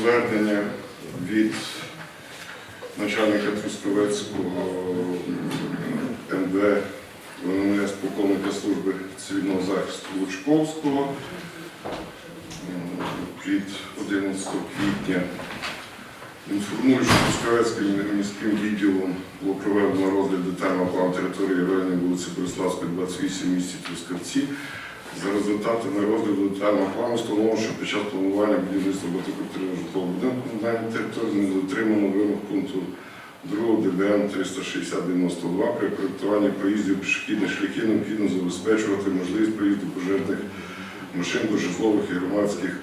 звернення від начальника Трускавецького МВ ВНС полковника служби цивільного захисту Лучковського від 11 квітня. Інформую, що Трускавецьким міським відділом було проведено розгляд детального плану території району вулиці Бориславської, 28 в місті Трускавці. За результатами розгляду детального плану встановлено, що під час планування будівництва багатоквартирного житлового будинку на даній території не дотримано вимог пункту 2 ДБН 36092 при проєктуванні проїздів пішохідних шляхів необхідно забезпечувати можливість проїзду пожежних машин до житлових і громадських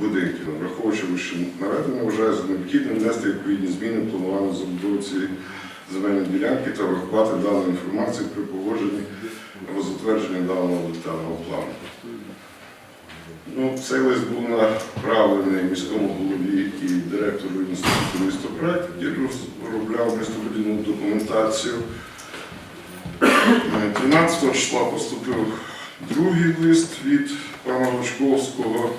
будинків. Враховуючи вище наведення, вважаю за необхідним внести відповідні зміни планування забудови цієї земельної ділянки та врахувати дану інформацію при погодженні або затвердження даного детального плану. Ну, цей лист був направлений міському голові і директору інституту містопроекту, який розробляв містобудівну документацію. Е, 13 числа поступив другий лист від пана Лучковського,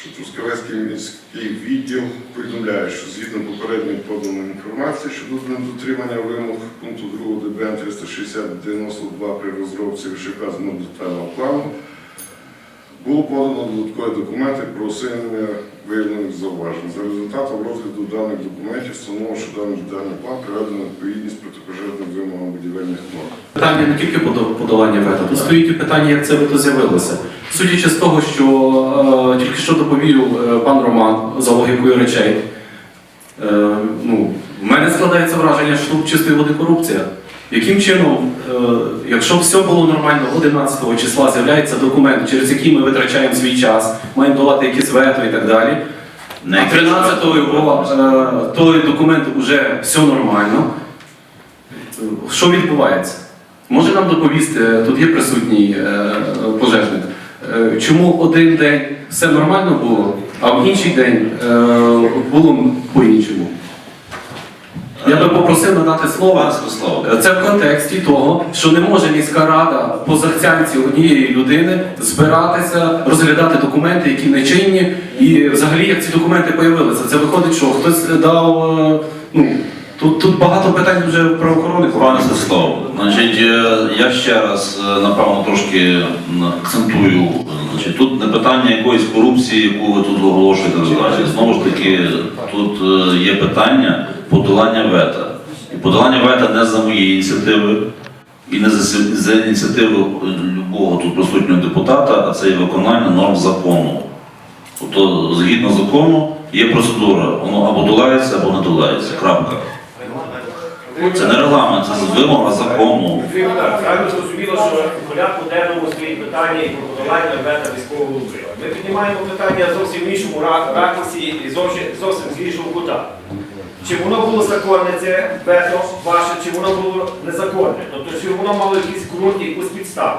що Трускавецький міський відділ повідомляє, що згідно попередньої поданої інформації щодо недотримання вимог пункту 2 ДБН 360-92 при розробці вищеказаного детального плану, було подано додаткові документи про усунення виявлених зауважень. За результатом розгляду даних документів встановлено, що даний детальний план приведено відповідність протипожежним вимогам будівельних норм. Питання не тільки пода- подолання вето, тут стоїть і питання, як це вето з'явилося. Судячи з того, що е, тільки що доповів е, пан Роман за логікою речей, е, ну, в мене складається враження, що тут чистої води корупція. Яким чином, е, якщо все було нормально, 11 числа з'являється документ, через який ми витрачаємо свій час, маємо долати якісь вето і так далі. А 13-го його е, той документ вже все нормально. Що відбувається? Може нам доповісти, тут є присутній е, пожежник, е, чому один день все нормально було, а в інший день е, було по-іншому? Я би попросив надати слово. Е, Це в контексті того, що не може міська рада по захцянці однієї людини збиратися, розглядати документи, які не чинні, і взагалі як ці документи появилися. Це виходить, що хтось дав. е, Ну тут, тут багато питань вже правоохоронних Пане органах. Святославе, значить, е, я ще раз, е, напевно, трошки акцентую. Значить, тут не питання якоїсь корупції, яку ви тут оголошуєте. Значить, Знову ж таки, тут е, є питання подолання вета. І подолання вета не за мої ініціативи, і не за, за ініціативи е, любого тут присутнього депутата, а це є виконання норм закону. Тобто, згідно закону, є процедура, воно або долається, або не долається. Крапка. Це не регламент, це вимога закону. Так, правильно зрозуміло, що в порядку денному стоїть питання і про подолання вета військового голови. Ми піднімаємо питання зовсім в іншому ракурсі і зовсім, зовсім з іншого кута. Чи воно було законне це вето ваше, чи воно було незаконне? Тобто, чи воно мало якийсь ґрунт, якусь підставу?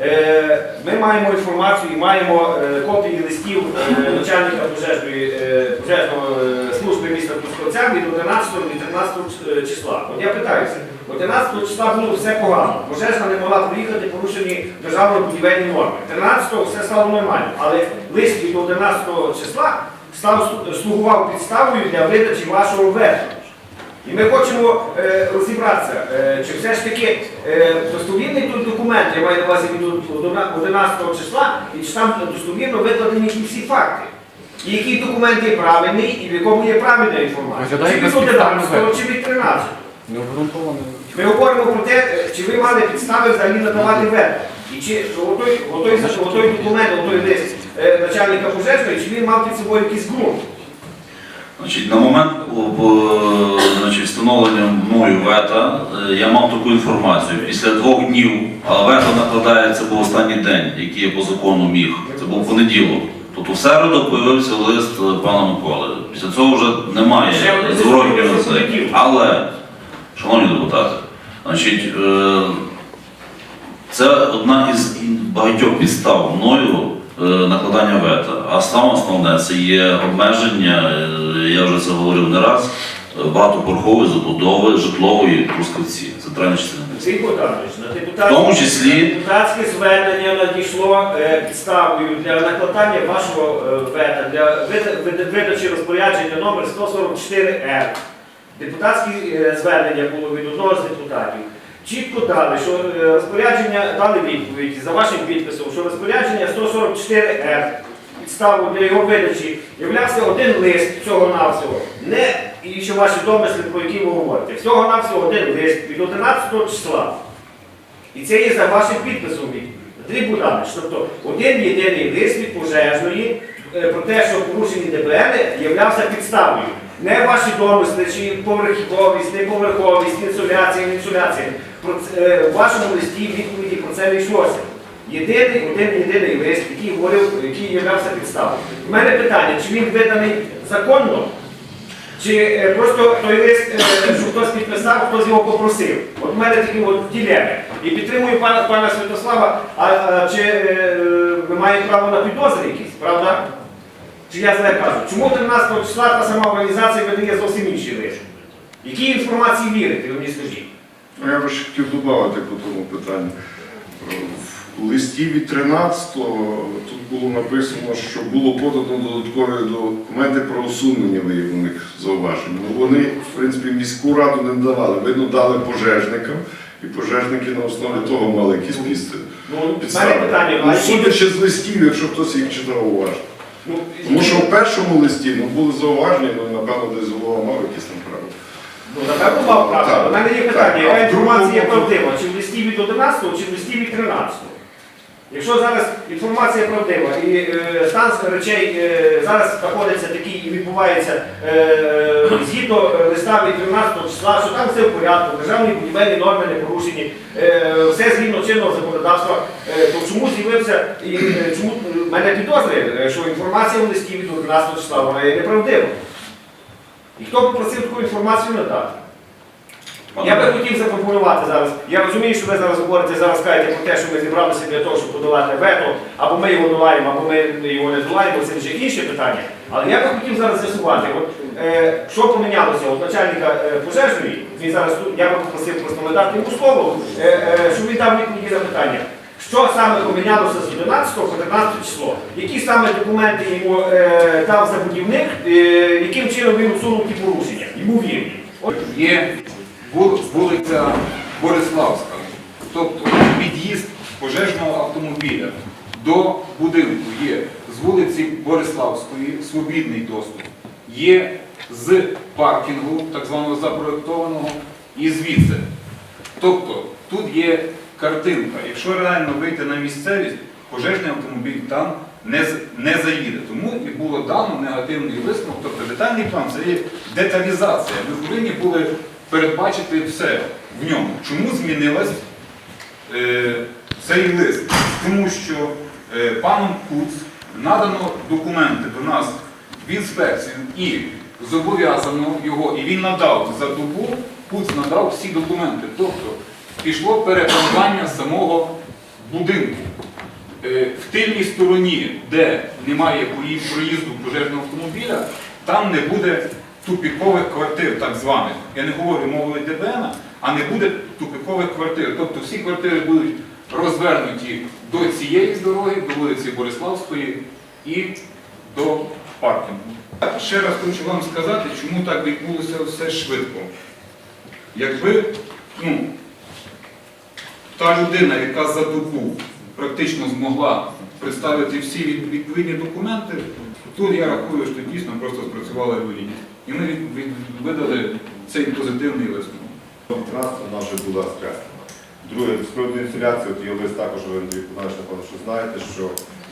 Е, Ми маємо інформацію і маємо е, копії листів е, начальника пожежної, пожежної служби міста Трускавця від 11 і 13 числа. От я питаюся, 11 числа було все погано. Пожежна не могла проїхати, порушені державні будівельні норми. 13-го все стало нормально, але лист від 11 числа став слугував підставою для видачі вашого вето. І ми хочемо е, розібратися, е, чи все ж таки е, достовірний тут документ, я маю на увазі від 11 числа, і чи там достовірно викладені всі факти. І який документ є правильний, і в якому є правильна інформація. Чи від 11 чи від 13. Ми говоримо про те, е, чи ви мали підстави взагалі надавати вето. І чи отой, документ, отой лист е, начальника пожежної, чи він мав під собою якийсь ґрунт. Значить, на момент значить, встановлення мною вета е, я мав таку інформацію. Після двох днів, а вето накладається був останній день, який я по закону міг. Це був понеділок. Тобто в середу появився лист пана Миколи. Після цього вже немає зворотнього появився це. Але, шановні депутати, значить, е, це одна із багатьох підстав мною накладання вета. А саме основне це є обмеження, е, я вже це говорив не раз, е, багатоповерхової забудови житлової Трускавці, центральної частини міста. Олексій Богданович, на В депутатське, тому числі депутатське звернення надійшло е, підставою для накладання вашого е, вета, для вида- вида- видачі розпорядження номер 144-Р. Депутатське е, звернення було від одного з депутатів. Чітко дали, що е, розпорядження дали відповідь за вашим підписом, що розпорядження 144-Р підставою для його видачі являвся один лист всього-навсього. Не і що ваші домисли, про які ви говорите. Всього-навсього один лист від 11 числа. І це є за вашим підписом. Андрій Богданович, тобто один єдиний лист від пожежної е, про те, що порушені ДБН являвся підставою. Не ваші домисли, чи поверховість, неповерховість, інсуляція, інсуляція. Про е, В вашому листі відповіді про це не йшлося. Єдиний, один єдиний лист, який говорив, який являвся підставою. У мене питання, чи він виданий законно, чи е, просто той лист, е, що хтось підписав, хтось його попросив. От у мене такі от ділеми. І підтримую пана, пана Святослава, а, а чи е, ми маємо право на підозри якісь, правда? Чи я зле кажу? Чому 13 числа та сама організація видає зовсім інший лист? Якій інформації вірити, ви мені скажіть? Ну, Я би ще хотів додати по тому питанню. В листі від 13-го тут було написано, що було подано додаткові документи про усунення виявлених зауважень. Ну, вони, в принципі, міську раду не давали. Видно, дали пожежникам, і пожежники на основі того мали якісь місце. Ну, підстави. питання, Ну, а судячи з листів, якщо хтось їх читав уважно. ну, Тому що в першому листі ну, були зауваження, ну, напевно, десь голова мав якісь там. Ну, напевно, мав право. У мене є питання, яка інформація правдива? Чи в листі від 11 чи в листі від 13? Якщо зараз інформація правдива і е, стан речей е, зараз знаходиться такий і відбувається е, згідно е, листа від 13 числа, що там все в порядку, державні будівельні норми не порушені, е, все згідно чинного законодавства, е, то чому з'явився і е, чому е, мене підозрює, е, що інформація в листі від 11 числа вона є неправдива? І хто попросив таку інформацію надати? Я би хотів запропонувати зараз. Я розумію, що ви зараз говорите, зараз кажете про те, що ми зібралися для того, щоб подолати вето, або ми його долаємо, або ми його не долаємо, це вже інше питання. Але я би хотів зараз з'ясувати, е, що помінялося от начальника е, пожежної, він зараз тут, я би попросив просто надати йому слово, е, е, щоб він дав відповіді на питання. Що саме помінялося з 11 по 13 число? Які саме документи йому е, дав забудівник, е, яким чином він усунув ті порушення? Ймовірні. От є вулиця Бориславська, тобто під'їзд пожежного автомобіля до будинку є з вулиці Бориславської свобідний доступ, є з паркінгу, так званого запроектованого, і звідси. Тобто тут є картинка. Якщо реально вийти на місцевість, пожежний автомобіль там не, не заїде. Тому і було дано негативний висновок. Тобто детальний план це є деталізація. Ми повинні були передбачити все в ньому. Чому змінилась е, цей лист? Тому що е, паном Куц надано документи до нас в інспекцію і зобов'язано його, і він надав за добу, Куц надав всі документи. Тобто пішло перекладання самого будинку. Е, В тильній стороні, де немає проїзду пожежного автомобіля, там не буде тупікових квартир, так званих. Я не говорю мовою ДБН, а не буде тупікових квартир. Тобто всі квартири будуть розвернуті до цієї дороги, до вулиці Бориславської і до паркінгу. Ще раз хочу вам сказати, чому так відбулося все швидко. Якби ну, та людина, яка за добу практично змогла представити всі відповідні документи, тут я рахую, що дійсно просто спрацювала людяність. І ми видали цей позитивний висновок. Транспорт наша була скреслена. Друге, з приводу інсуляції, от є також, ви напевно, що знаєте, що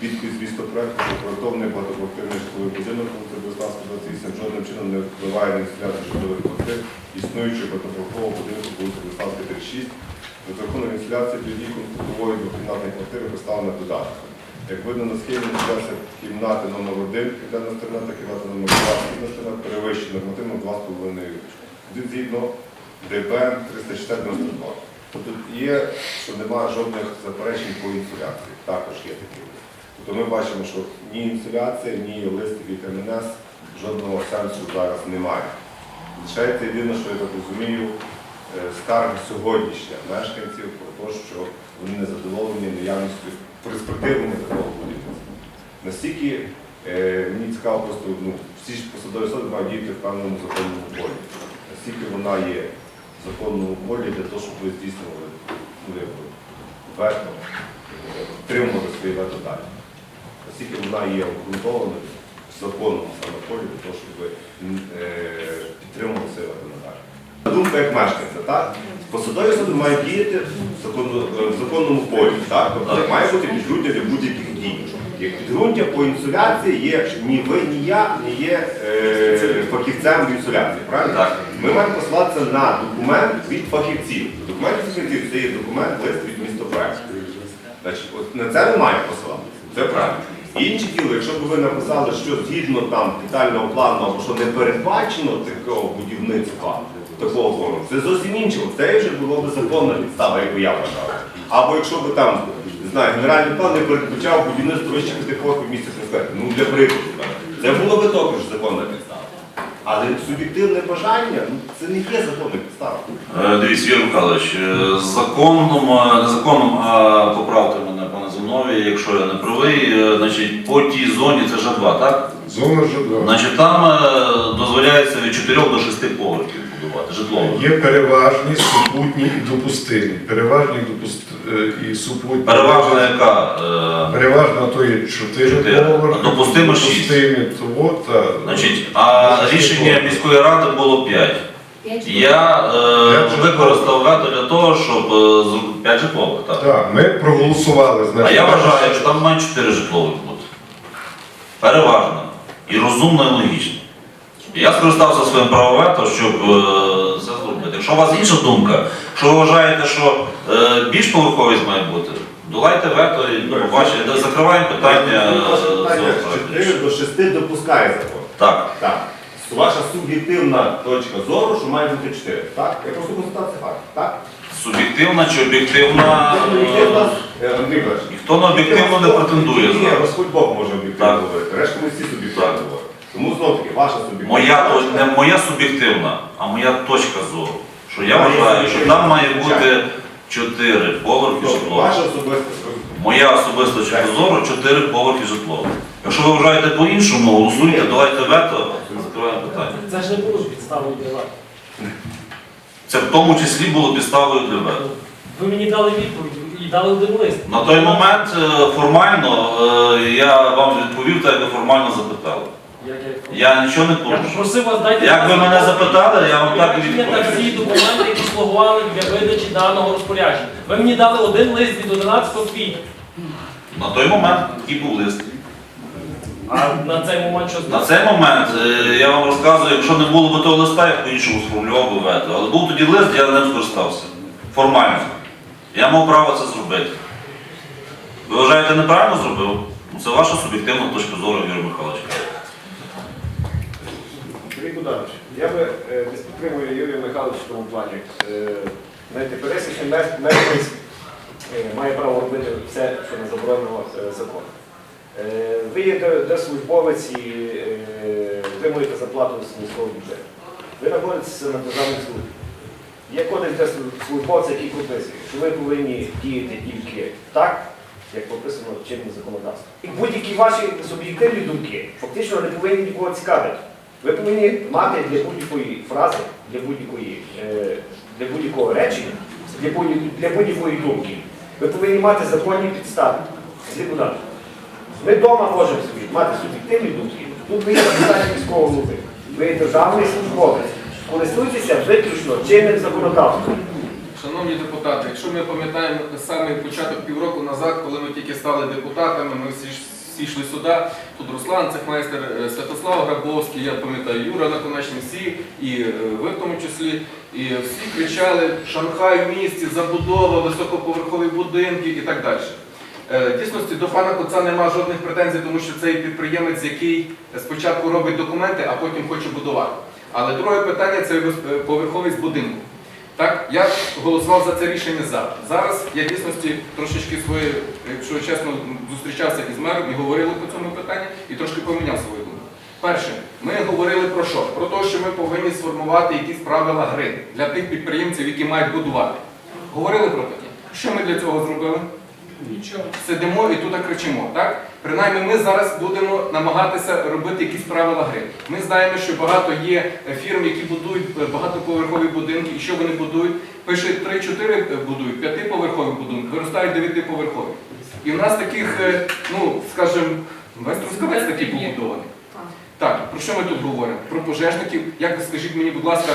відповідь з містопроекту, що проєктований багатоквартирний житловий будинок вулиці Бориславська 28 жодним чином не впливає на інсуляцію житлових квартир, існуючого багатоквартирного будинку вулиці Бориславська 36. Розрахунок інсуляції для вікон кутової двокімнатної квартири поставлена додатком. Як видно на схемі, інсуляція кімнати номер 1 південна сторона та кімната номер 2 східна сторона перевищує нормативно 2,5 згідно ДБН 304 Тобто є, що немає жодних заперечень по інсуляції. Також є такі. Тобто ми бачимо, що ні інсуляція, ні лист від МНС жодного сенсу зараз немає. Лишається єдине, що я так розумію, скарги сьогоднішня мешканців про те, що вони не задоволені наявністю перспективами такого будівництва. Настільки е, мені цікаво просто, ну, всі ж посадові особи мають діяти в певному законному полі. Наскільки вона є в законному полі для того, щоб ви здійснювали ну, вето, е, підтримували свої вето далі. Наскільки вона є обґрунтованою в законному саме полі для того, щоб ви е, підтримували вето надалі. На думку як мешканця, так? Посадові особи мають діяти в е, в законному полі, так? Тобто має бути підґрунтя для будь-яких дій. Як підґрунтя по інсуляції є ні ви, ні я не є е, фахівцем в інсуляції, правильно? Так. Ми маємо послатися на документ від фахівців. Документ від фахівців це є документ лист від містопроекту. Значить, от на це ми маємо посилатися. Це правильно. Інше діло, якщо б ви написали, що згідно там детального плану або що не передбачено такого будівництва, такого форму, це зовсім інше. Це вже було б законна підстава, яку я вважав. Або якщо б там, не знаю, генеральний план не передбачав будівництво п'ятиповерхів в місті Христе. Ну для прикладу. Це було би також законна підстава. Але суб'єктивне бажання ну, це не є законна підстава. Е, Дивіться, Юрій Михайлович, е, законом, е, не законом, а поправте мене, пане Зиновій, якщо я не правий, е, значить, по тій зоні це Ж2, так? Зона житла. Значить, там е, дозволяється від 4 до 6 поверхів будувати житлово. Є переважні, супутні і допустимі. Переважні і допуст... е, і супутні. Переважна яка? е, Переважно то є 4 Чотири. поверхи. А допустимо шість. Допустимі то от, а Значить, а рішення міської ради було 5. Я е, використав вето для того, щоб 5 житлових, так. Так, ми проголосували, А я вважаю, що там має 4 житлових бути. Переважно. І розумно, і логічно. Я скористався своїм правом вето, щоб е, це зробити. Якщо у вас інша думка, що ви вважаєте, що е, більш поверховість має бути, долайте вето і ну, побачите, закриваємо питання. е, з 4 до 6 допускає закон. Так. Так. Ваша суб'єктивна точка зору, що має бути 4. Так? Я просто констатація факт. Так? Суб'єктивна чи об'єктивна? Суб'єктивна, е, е, Андрій Ніхто на об'єктивно не претендує Ні. Господь Бог може об'єктивно говорити. Решта ми всі суб'єктивно говоримо. Тому знов таки, ваша суб'єктивна Моя точка- не моя суб'єктивна, а моя точка зору. Що я Моя вважаю, що суб'єктивна. там має бути 4 поверхи Тобто, житло. Ваша особиста Моя особиста точка зору 4 поверхи житло. Якщо ви вважаєте по-іншому, голосуйте, давайте вето, закриваємо питання. Це ж не було підставою для вас. Це в тому числі було підставою для вето. Ви мені дали відповідь і дали один лист. На той момент е, формально е, я вам відповів, так як ви формально запитали. Я, нічого не я попросив вас дайте. Як ви мене запитали, я вам так і Є так всі документи, які слугували для видачі даного розпорядження. Ви мені дали один лист від 11 квітня. На той момент такий був лист. А на цей момент що На цей момент е, я вам розказую, якщо не було б того листа, я по-іншому сформулював би вето. Але був тоді лист, я ним скористався. Формально. Я мав право це зробити. Ви вважаєте, неправильно зробив? Ну, Це ваша суб'єктивна точка зору, Юрій Михайлович. Богданович, я би е, підтримую Юрія Михайловича в тому плані. Е, Знаєте, пересічний мешканець е, має право робити все, що не заборонено е, законом. Е, Ви є де- держслужбовець і е, отримуєте зарплату з міського бюджету. Ви знаходитеся на державній службі. Є кодекс держслужбовця, який прописує, що ви повинні діяти тільки так, як прописано чинним законодавством. І будь-які ваші суб'єктивні думки фактично не повинні нікого цікавити. Ви повинні мати для будь-якої фрази, для будь-якої, е, для будь-якого речення, для будь- для будь-якої думки. Ви повинні мати законні підстави. Згідно. Ми вдома можемо собі мати суб'єктивні думки. Тут ви є запитання міського голови. Ви державний службовець. Користуйтеся виключно чинним законодавством. Шановні депутати, якщо ми пам'ятаємо саме початок півроку назад, коли ми тільки стали депутатами, ми всі, ж- всі йшли сюди, тут Руслан Цехмайстер, е, Святослав Грабовський, я пам'ятаю, Юра наконечні всі, і е, ви в тому числі, і всі кричали Шанхай в місті, забудова, високоповерхові будинки і так далі. Е, Дійсності до пана Коца немає жодних претензій, тому що цей підприємець, який спочатку робить документи, а потім хоче будувати. Але друге питання це поверховість будинку. Так, я голосував за це рішення за. Зараз я дійсності трошечки своє, якщо чесно, зустрічався із мером і говорили по цьому питанні, і трошки поміняв свою думку. Перше, ми говорили про що? Про те, що ми повинні сформувати якісь правила гри для тих підприємців, які мають будувати. Говорили про таке. Що ми для цього зробили? Нічого. Сидимо і тут кричимо, так? Принаймні ми зараз будемо намагатися робити якісь правила гри. Ми знаємо, що багато є е, фірм, які будують е, багатоповерхові будинки, і що вони будують? Пишуть 3-4 будують, п'ятиповерхові будинки, виростають дев'ятиповерхові. І в нас таких, е, ну, скажімо, весь Трускавець такий побудований. Так, про що ми тут говоримо? Про пожежників. Як ви скажіть мені, будь ласка,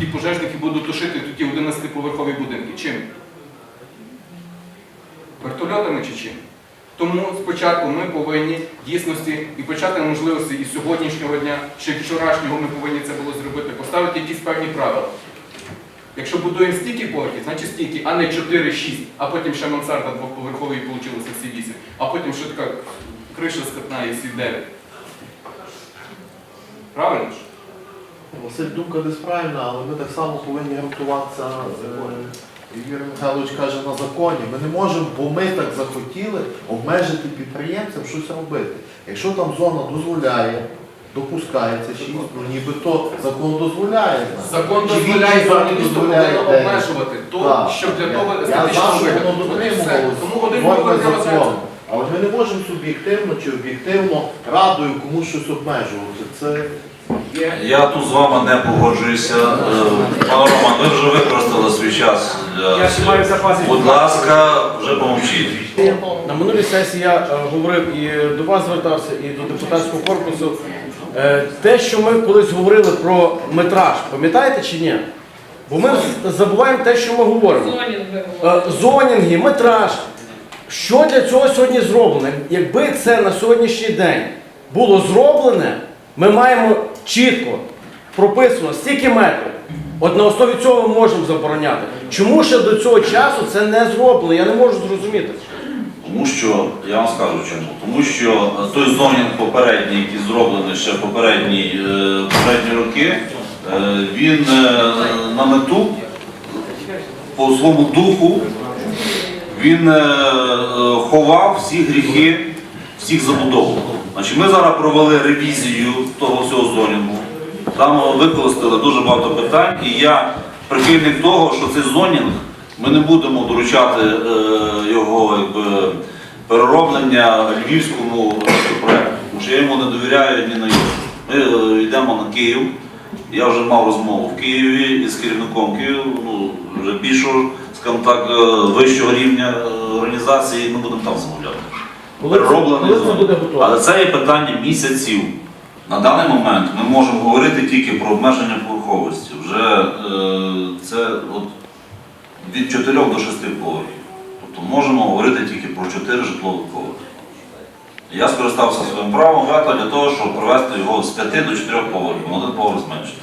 ті пожежники будуть тушити тут ті 11-поверхові будинки. Чим? Вертольотами чи чим? Тому спочатку ми повинні дійсності і почати можливості і сьогоднішнього дня, чи вчорашнього ми повинні це було зробити, поставити якісь певні правила. Якщо будуємо стільки поверхів, значить стільки, а не 4-6, а потім ще мансарда двоповерхової і вийшло всі 8, а потім ще така криша скатна і всі 9. Правильно ж? Василь думка десь правильна, але ми так само повинні готуватися. Юрій Михайлович каже на законі. Ми не можемо, бо ми так захотіли обмежити підприємцям щось робити. Якщо там зона дозволяє, допускається шість, ну нібито закон дозволяє. Закон Чи він дозволяє журналісту дозволяє обмежувати то, Так. щоб для того Я за, естетичного що воно От і все. дотримувалося Тому один норми поверх закону. Але ми не можемо суб'єктивно чи об'єктивно радою комусь щось обмежувати. Це. Я тут з вами не погоджуюся. Е, Пане Роман, ви вже використали свій час. для Я ще маю в. Будь ласка, вже помовчіть. На минулій сесії я е, говорив і до вас звертався, і до депутатського корпусу. Е, Те, що ми колись говорили про метраж, пам'ятаєте чи ні? Бо ми забуваємо те, що ми говоримо. Зонінги, метраж. Що для цього сьогодні зроблено? Якби це на сьогоднішній день було зроблене, ми маємо чітко прописано стільки метрів. От на основі цього ми можемо забороняти. Чому ще до цього часу це не зроблено? Я не можу зрозуміти. Тому що, я вам скажу чому. Тому що той зонінг попередній, який зроблений ще попередні, е, попередні роки, е, він е, на мету по своєму духу він ховав всі гріхи всіх забудов. Значить, ми зараз провели ревізію того всього зонінгу. Там е, використали дуже багато питань, і я прихильник того, що цей зонінг ми не будемо доручати е, його якби, перероблення львівському проєкту, тому що я йому не довіряю ні на його. Ми е, йдемо на Київ. Я вже мав розмову в Києві із керівником Києва, ну, вже більшого, скажімо так, е, вищого рівня е, організації, ми будемо там замовляти. Коли це- Перероблений коли це зон. буде готово? Але це є питання місяців. На даний момент ми можемо говорити тільки про обмеження поверховості. Вже е, це от, від 4 до 6 поверхів. Тобто можемо говорити тільки про 4 житлових поверхи. Я скористався своїм правом вето для того, щоб провести його з 5 до 4 поверхів, один поверх зменшити.